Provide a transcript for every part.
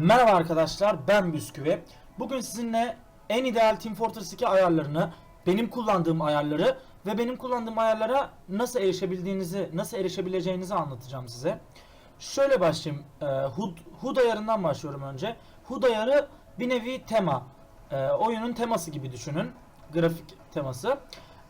Merhaba arkadaşlar ben Bisküvi. Bugün sizinle en ideal Team Fortress 2 ayarlarını, benim kullandığım ayarları ve benim kullandığım ayarlara nasıl erişebildiğinizi, nasıl erişebileceğinizi anlatacağım size. Şöyle başlayayım. Ee, HUD, HUD ayarından başlıyorum önce. HUD ayarı bir nevi tema. Ee, oyunun teması gibi düşünün. Grafik teması.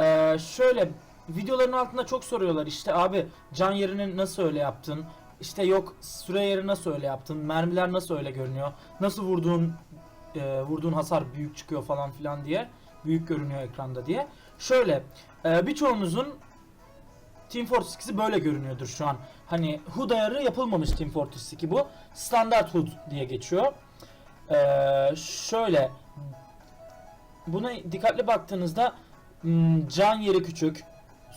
Ee, şöyle videoların altında çok soruyorlar işte abi can yerini nasıl öyle yaptın? İşte yok süre yeri nasıl öyle yaptın? Mermiler nasıl öyle görünüyor? Nasıl vurduğun e, vurduğun hasar büyük çıkıyor falan filan diye. Büyük görünüyor ekranda diye. Şöyle e, birçoğunuzun Team Fortress 2'si böyle görünüyordur şu an. Hani HUD ayarı yapılmamış Team Fortress 2 bu. Standart HUD diye geçiyor. Ee, şöyle buna dikkatli baktığınızda hmm, can yeri küçük,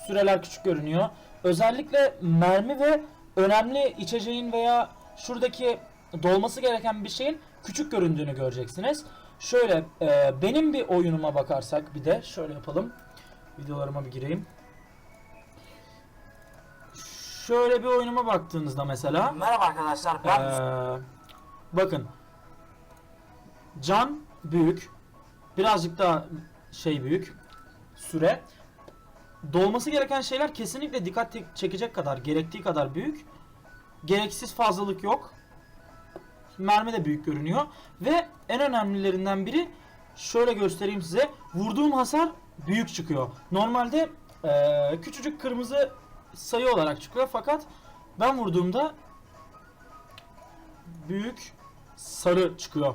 süreler küçük görünüyor. Özellikle mermi ve önemli içeceğin veya şuradaki dolması gereken bir şeyin küçük göründüğünü göreceksiniz. Şöyle e, benim bir oyunuma bakarsak bir de şöyle yapalım. Videolarıma bir gireyim. Şöyle bir oyunuma baktığınızda mesela Merhaba arkadaşlar ben ee, bakın can büyük birazcık daha şey büyük süre dolması gereken şeyler kesinlikle dikkat çekecek kadar gerektiği kadar büyük. Gereksiz fazlalık yok. Mermi de büyük görünüyor. Ve en önemlilerinden biri şöyle göstereyim size vurduğum hasar büyük çıkıyor. Normalde ee, küçücük kırmızı sayı olarak çıkıyor fakat ben vurduğumda büyük sarı çıkıyor.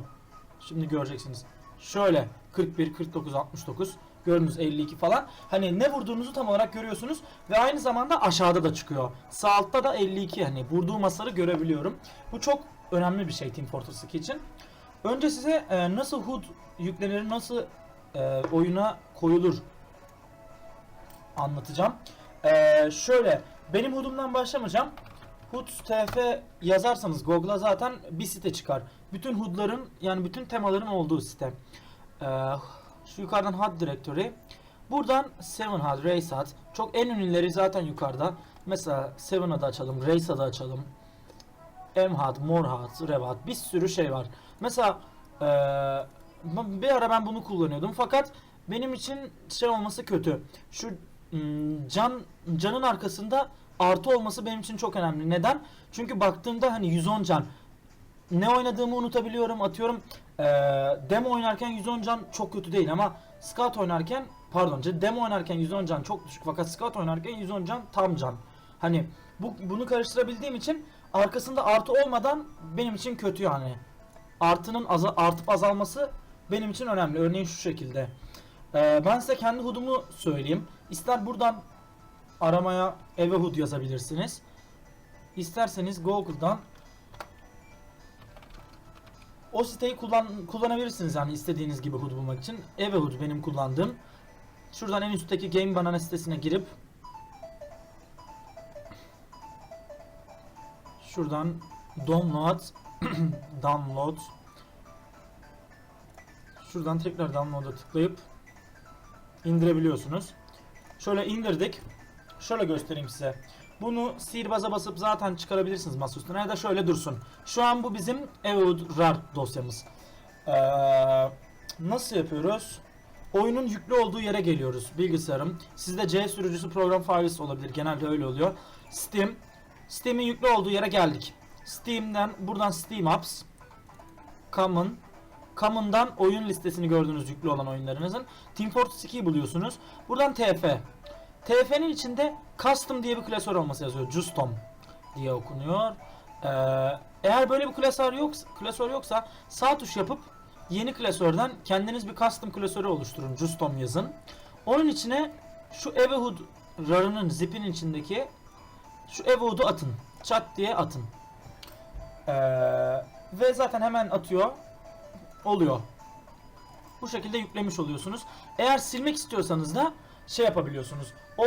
Şimdi göreceksiniz. Şöyle 41, 49, 69 gördünüz 52 falan. Hani ne vurduğunuzu tam olarak görüyorsunuz ve aynı zamanda aşağıda da çıkıyor. Sağ altta da 52 hani vurduğum hasarı görebiliyorum. Bu çok önemli bir şey Team Fortress 2 için. Önce size e, nasıl HUD yüklenir, nasıl e, oyuna koyulur anlatacağım. E, şöyle benim HUD'umdan başlamayacağım. HUD TF yazarsanız Google'a zaten bir site çıkar. Bütün HUD'ların yani bütün temaların olduğu site. Ee, şu yukarıdan HUD Directory. Buradan 7 HUD, Race HUD. Çok en ünlüleri zaten yukarıda. Mesela 7 HUD'ı açalım, Race HUD'ı açalım. MHUD, MoreHUD, RevHUD bir sürü şey var. Mesela ee, bir ara ben bunu kullanıyordum fakat benim için şey olması kötü. Şu can canın arkasında artı olması benim için çok önemli. Neden? Çünkü baktığımda hani 110 can ne oynadığımı unutabiliyorum. Atıyorum ee, demo oynarken 110 can çok kötü değil ama scout oynarken pardon demo oynarken 110 can çok düşük fakat scout oynarken 110 can tam can. Hani bu bunu karıştırabildiğim için arkasında artı olmadan benim için kötü yani. Artının aza, artıp azalması benim için önemli. Örneğin şu şekilde. Ee, ben size kendi hudumu söyleyeyim. İster buradan aramaya Everhood yazabilirsiniz. İsterseniz Google'dan o siteyi kullan kullanabilirsiniz yani istediğiniz gibi HUD bulmak için. Everhood benim kullandığım. Şuradan en üstteki Game Banana sitesine girip şuradan download download şuradan tekrar download'a tıklayıp indirebiliyorsunuz. Şöyle indirdik. Şöyle göstereyim size. Bunu sihirbaza basıp zaten çıkarabilirsiniz masa üstüne ya da şöyle dursun. Şu an bu bizim Evoud RAR dosyamız. Ee, nasıl yapıyoruz? Oyunun yüklü olduğu yere geliyoruz bilgisayarım. Sizde C sürücüsü program failisi olabilir. Genelde öyle oluyor. Steam. Steam'in yüklü olduğu yere geldik. Steam'den buradan Steam Apps. Common. Common'dan oyun listesini gördüğünüz yüklü olan oyunlarınızın. Team Fortress 2'yi buluyorsunuz. Buradan TF. TF'nin içinde custom diye bir klasör olması yazıyor. Custom diye okunuyor. Ee, eğer böyle bir klasör yoksa, klasör yoksa sağ tuş yapıp yeni klasörden kendiniz bir custom klasörü oluşturun. Custom yazın. Onun içine şu Everhood RAR'ının zip'in içindeki şu Everhood'u atın. Chat diye atın. Ee, ve zaten hemen atıyor. Oluyor. Bu şekilde yüklemiş oluyorsunuz. Eğer silmek istiyorsanız da şey yapabiliyorsunuz. O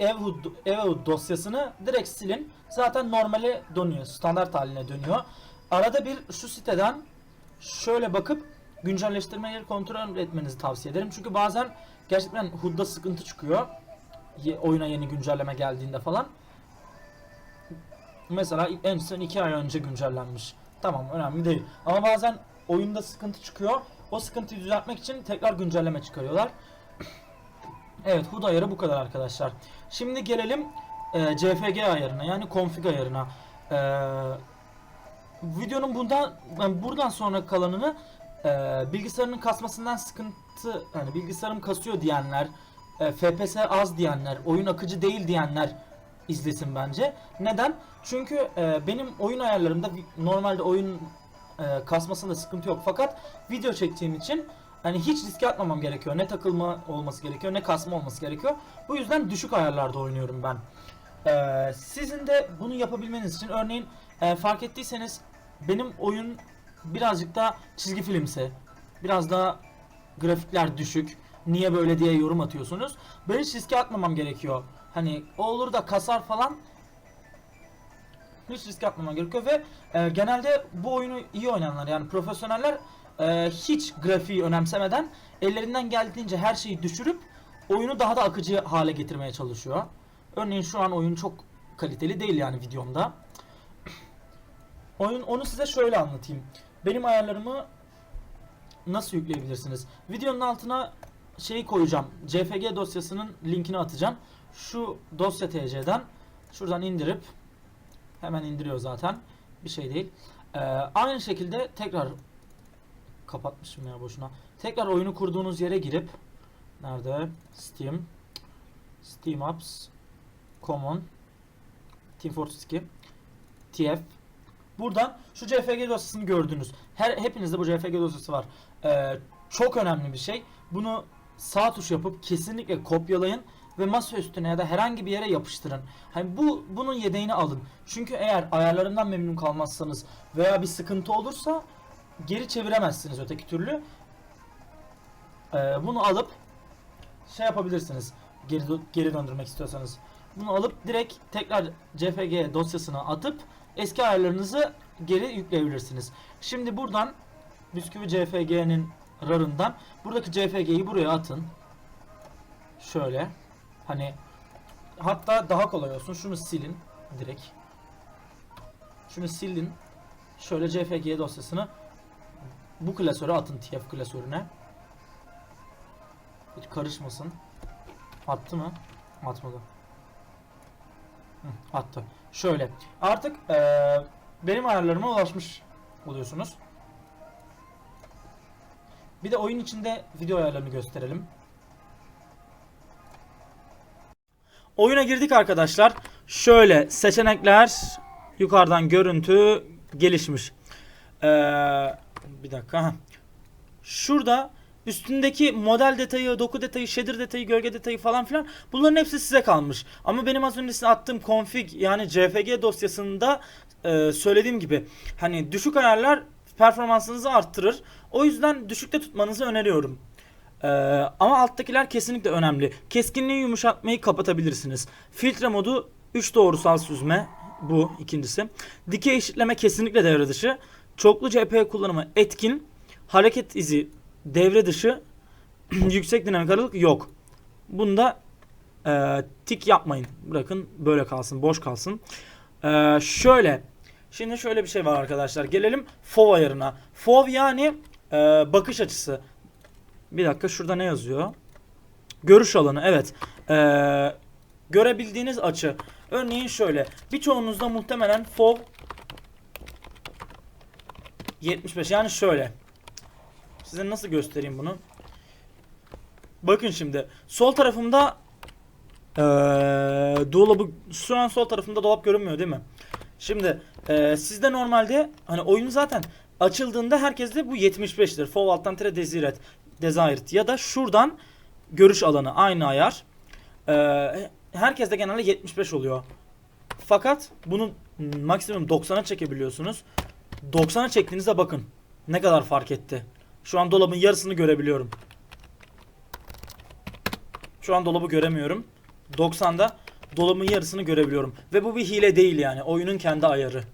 Evhood, Evhood dosyasını direkt silin. Zaten normale dönüyor. Standart haline dönüyor. Arada bir şu siteden şöyle bakıp güncelleştirmeleri kontrol etmenizi tavsiye ederim. Çünkü bazen gerçekten HUD'da sıkıntı çıkıyor. Ye- oyuna yeni güncelleme geldiğinde falan. Mesela en son 2 ay önce güncellenmiş Tamam önemli değil. Ama bazen oyunda sıkıntı çıkıyor. O sıkıntıyı düzeltmek için tekrar güncelleme çıkarıyorlar. Evet HUD ayarı bu kadar arkadaşlar. Şimdi gelelim e, CFG ayarına yani config ayarına. E, videonun bundan ben buradan sonra kalanını e, bilgisayarının kasmasından sıkıntı yani bilgisayarım kasıyor diyenler, e, FPS az diyenler, oyun akıcı değil diyenler izlesin bence. Neden? Çünkü e, benim oyun ayarlarımda normalde oyun e, kasmasında sıkıntı yok fakat video çektiğim için hani hiç riske atmamam gerekiyor. Ne takılma olması gerekiyor ne kasma olması gerekiyor. Bu yüzden düşük ayarlarda oynuyorum ben. E, sizin de bunu yapabilmeniz için örneğin e, fark ettiyseniz benim oyun birazcık da çizgi filmse biraz da grafikler düşük. Niye böyle diye yorum atıyorsunuz. Ben hiç riske atmamam gerekiyor. Hani o olur da kasar falan hiç risk atmamam gerekiyor ve e, genelde bu oyunu iyi oynayanlar yani profesyoneller e, hiç grafiği önemsemeden ellerinden geldiğince her şeyi düşürüp oyunu daha da akıcı hale getirmeye çalışıyor. Örneğin şu an oyun çok kaliteli değil yani videomda. Oyun onu size şöyle anlatayım. Benim ayarlarımı nasıl yükleyebilirsiniz? Videonun altına şeyi koyacağım. CFG dosyasının linkini atacağım. Şu dosya TC'den şuradan indirip hemen indiriyor zaten. Bir şey değil. Ee, aynı şekilde tekrar kapatmışım ya boşuna. Tekrar oyunu kurduğunuz yere girip nerede? Steam Steam Apps Common Team Fortress 2 TF Buradan şu CFG dosyasını gördünüz. Her hepinizde bu CFG dosyası var. Ee, çok önemli bir şey. Bunu sağ tuş yapıp kesinlikle kopyalayın ve masa üstüne ya da herhangi bir yere yapıştırın. Hani bu bunun yedeğini alın. Çünkü eğer ayarlarından memnun kalmazsanız veya bir sıkıntı olursa geri çeviremezsiniz öteki türlü. Ee, bunu alıp şey yapabilirsiniz. Geri geri döndürmek istiyorsanız. Bunu alıp direkt tekrar CFG dosyasına atıp eski ayarlarınızı geri yükleyebilirsiniz. Şimdi buradan bisküvi CFG'nin RAR'ından buradaki CFG'yi buraya atın. Şöyle. Hani hatta daha kolay olsun. Şunu silin direkt. Şunu silin. Şöyle CFG dosyasını bu klasöre atın TF klasörüne. Hiç karışmasın. Attı mı? Atmadı. Hı, attı. Şöyle. Artık eee, benim ayarlarıma ulaşmış oluyorsunuz. Bir de oyun içinde video ayarlarını gösterelim. Oyuna girdik arkadaşlar. Şöyle seçenekler yukarıdan görüntü gelişmiş. Ee, bir dakika. ha. Şurada üstündeki model detayı, doku detayı, shader detayı, gölge detayı falan filan bunların hepsi size kalmış. Ama benim az önce size attığım config yani CFG dosyasında e, söylediğim gibi hani düşük ayarlar performansınızı arttırır. O yüzden düşükte tutmanızı öneriyorum. Ee, ama alttakiler kesinlikle önemli. Keskinliği yumuşatmayı kapatabilirsiniz. Filtre modu 3 doğrusal süzme bu ikincisi. Dikey eşitleme kesinlikle devre dışı. Çoklu CP kullanımı etkin. Hareket izi devre dışı. Yüksek dinamik aralık yok. Bunda e, tik yapmayın. Bırakın böyle kalsın, boş kalsın. E, şöyle. Şimdi şöyle bir şey var arkadaşlar. Gelelim FOV ayarına. FOV yani e, bakış açısı. Bir dakika şurada ne yazıyor? Görüş alanı evet. Ee, görebildiğiniz açı. Örneğin şöyle. Birçoğunuzda muhtemelen FOV 75 yani şöyle. Size nasıl göstereyim bunu? Bakın şimdi. Sol tarafımda ee, dolabı şu an sol tarafımda dolap görünmüyor değil mi? Şimdi ee, sizde normalde hani oyun zaten açıldığında herkeste bu 75'tir. FOV alttan tire desired, desired ya da şuradan görüş alanı aynı ayar. Ee, herkeste genelde 75 oluyor. Fakat bunu maksimum 90'a çekebiliyorsunuz. 90'a çektiğinizde bakın ne kadar fark etti. Şu an dolabın yarısını görebiliyorum. Şu an dolabı göremiyorum. 90'da dolabın yarısını görebiliyorum. Ve bu bir hile değil yani. Oyunun kendi ayarı.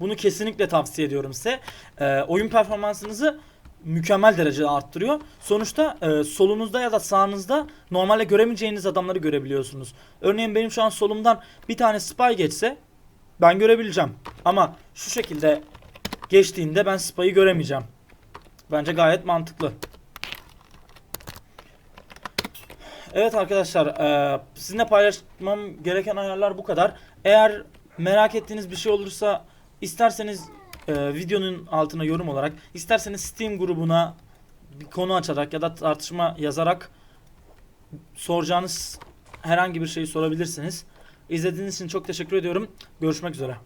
Bunu kesinlikle tavsiye ediyorum size. Ee, oyun performansınızı mükemmel derecede arttırıyor. Sonuçta e, solunuzda ya da sağınızda normalde göremeyeceğiniz adamları görebiliyorsunuz. Örneğin benim şu an solumdan bir tane spy geçse ben görebileceğim. Ama şu şekilde geçtiğinde ben spayı göremeyeceğim. Bence gayet mantıklı. Evet arkadaşlar eee, sizinle paylaşmam gereken ayarlar bu kadar. Eğer merak ettiğiniz bir şey olursa isterseniz eee, videonun altına yorum olarak isterseniz Steam grubuna bir konu açarak ya da tartışma yazarak soracağınız herhangi bir şeyi sorabilirsiniz. İzlediğiniz için çok teşekkür ediyorum. Görüşmek üzere.